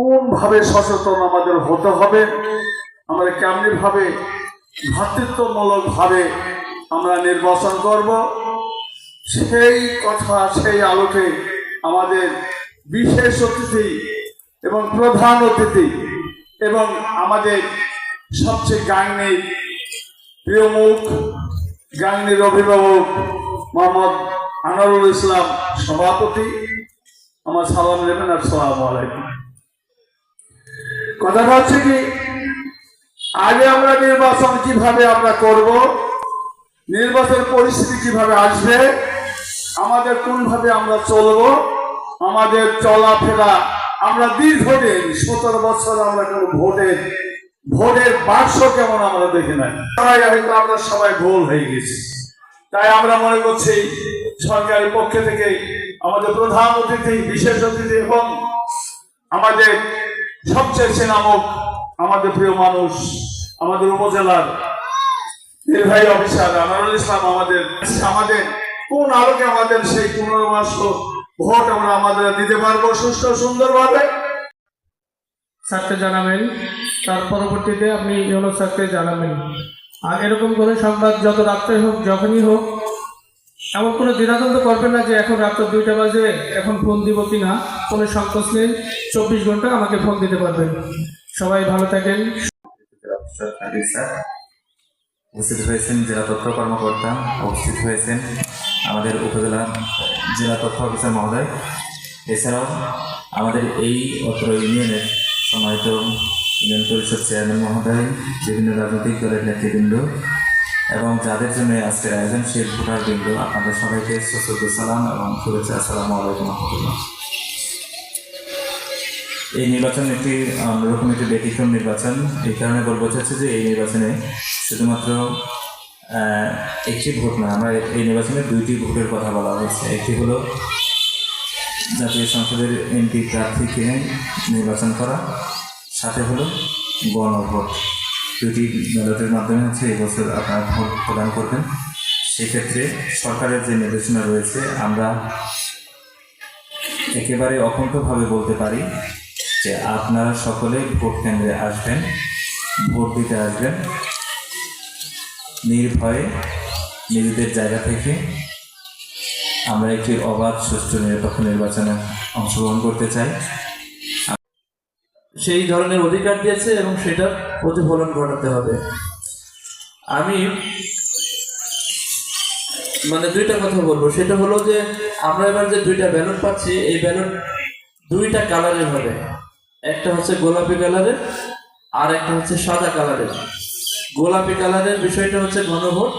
কোন ভাবে সচেতন আমাদের হতে হবে? আমরা কেমনি ভাবে ভ্রাতৃত্বমূলক ভাবে আমরা নির্বাচন করব? সেই কথা, সেই আলোকে আমাদের বিশেষ অতিথি এবং প্রধান অতিথি এবং আমাদের সবচেয়ে গাইনের প্রিয় মুখ অভিভাবক মোহাম্মদ আনারুল ইসলাম সভাপতি। আমার সালাম নেবেন আর সালাম আলাইকুম। কথাটা হচ্ছে কি, আগে আমরা নির্বাচন কীভাবে আমরা করব, নির্বাচন পরিস্থিতি কীভাবে আসবে, আমাদের কোনভাবে আমরা চলবো, আমাদের চলাফেরা আমরা দীর্ঘদিন, সতেরো বছর আমরা কোনো ভোটের ভোটের বাক্স কেমন আমরা দেখি নাই। তাই হয়তো আমরা সবাই ভুল হয়ে গেছি। তাই আমরা মনে করছি, সরকারের পক্ষ থেকে আমাদের প্রধান অতিথি, বিশেষ অতিথি এবং আমাদের সবচেয়ে সেনামক আমাদের প্রিয় মানুষ, আমাদের উপজেলার নির্বাহী অফিসার আনারুল ইসলাম আমাদের। আমাদের কোন আলোকে আমাদের সেই পনেরো মাস ভোট আমরা আমাদের দিতে পারব সুস্থ সুন্দরভাবে? স্যারকে জানাবেন, তার পরবর্তীতে আপনি ইউনো স্যারকে জানাবেন। আর এরকম করে সংবাদ যত রাত্রে হোক, যখনই হোক এমন কোনো দ্বিধাদ্বন্দ্ব করবেন না যে এখন রাত্র দুইটা বাজে, এখন ফোন দিব কি না? কোনো সংকোচ নেই। চব্বিশ ঘণ্টা আমাকে ফোন দিতে পারবেন। সবাই ভালো থাকেন। উপস্থিত হয়েছেন জেলা তথ্য কর্মকর্তা, উপস্থিত হয়েছেন আমাদের উপজেলা জেলা তথ্য অফিসার মহোদয়। এছাড়াও আমাদের এই অত্র ইউনিয়নের সম্মানিত ইউনিয়ন পরিষদ চেয়ারম্যান মহোদয়, বিভিন্ন রাজনৈতিক দলের নেতৃবৃন্দ এবং যাদের জন্য আজকের আয়োজন, সেই ভোটার বৃন্দ, আপনাদের সবাইকে সশস্ত্র সালাম এবং শুভেচ্ছা, আসসালামু আলাইকুম রহমতুল্লাহ। এই নির্বাচন একটি অন্যরকম একটি ব্যতিক্রম নির্বাচন। এই কারণে বলব চাচ্ছি যে এই নির্বাচনে শুধুমাত্র একটি ভোট না, আমরা এই নির্বাচনে দুইটি ভোটের কথা বলা হয়েছে। একটি হলো জাতীয় সংসদের এমপি প্রার্থীকে নির্বাচন করা, সাথে হলো গণভোট। দুটি ব্যালটের মাধ্যমে হচ্ছে এই বছর আপনারা ভোট প্রদান করবেন, সেক্ষেত্রে সরকারের যে নির্দেশনা রয়েছে, আমরা একেবারে অকণ্ঠভাবে বলতে পারি যে আপনারা সকলে ভোট কেন্দ্রে আসবেন, ভোট দিতে আসবেন। নির্ভয়ে নিজেদের জায়গা থেকে আমরা একটি অবাধ, সুষ্ঠু, নিরপেক্ষ নির্বাচনে অংশগ্রহণ করতে চাই। সেই ধরনের অধিকার দিয়েছে এবং সেটার প্রতিফলন ঘটাতে হবে। আমি মানে দুইটা কথা বলব। সেটা হলো যে, আমরা এবার যে দুইটা ব্যালট পাচ্ছি, এই ব্যালট দুইটা কালারের হবে। একটা হচ্ছে গোলাপি কালারের আর একটা হচ্ছে সাদা কালারের গোলাপি কালারের বিষয়টা হচ্ছে ঘনভোট।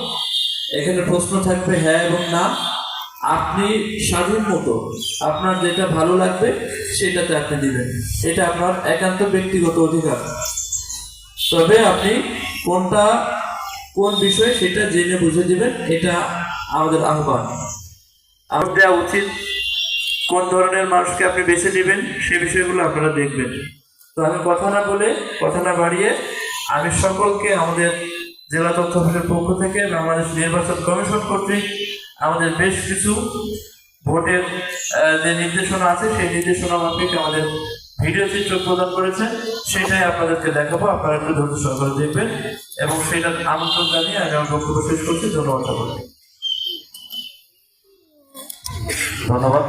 এখানে প্রশ্ন থাকবে হ্যাঁ এবং না। আপনি স্বাধীন মতো, আপনার যেটা ভালো লাগবে সেটাতে আপনি দিবেন। এটা আপনার একান্ত ব্যক্তিগত অধিকার। তবে আপনি কোনটা, কোন বিষয়ে সেটা জেনে বুঝে দিবেন, এটা আমাদের আহ্বান। আমার দেওয়া উচিত, কোন ধরনের মানুষকে আপনি বেছে নেবেন, সে বিষয়গুলো আপনারা দেখবেন। তো আমি কথা না বলে, কথা না বাড়িয়ে, আমি সকলকে আমাদের জেলা তথ্য পক্ষ থেকে বাংলাদেশ নির্বাচন কমিশন কর্তৃক আমাদের বেশ কিছু ভোটের যে নির্দেশনা আছে, সেই নির্দেশনা মাফিক আমাদের ভিডিও চিত্র প্রদান করেছে। সেটাই আপনাদেরকে দেখাবো। আপনারা একটু ধৈর্য সহকারে দেখবেন এবং সেটার আমন্ত্রণ জানিয়ে আমি আমার বক্তব্য শেষ করছি। ধন্যবাদ ধন্যবাদ।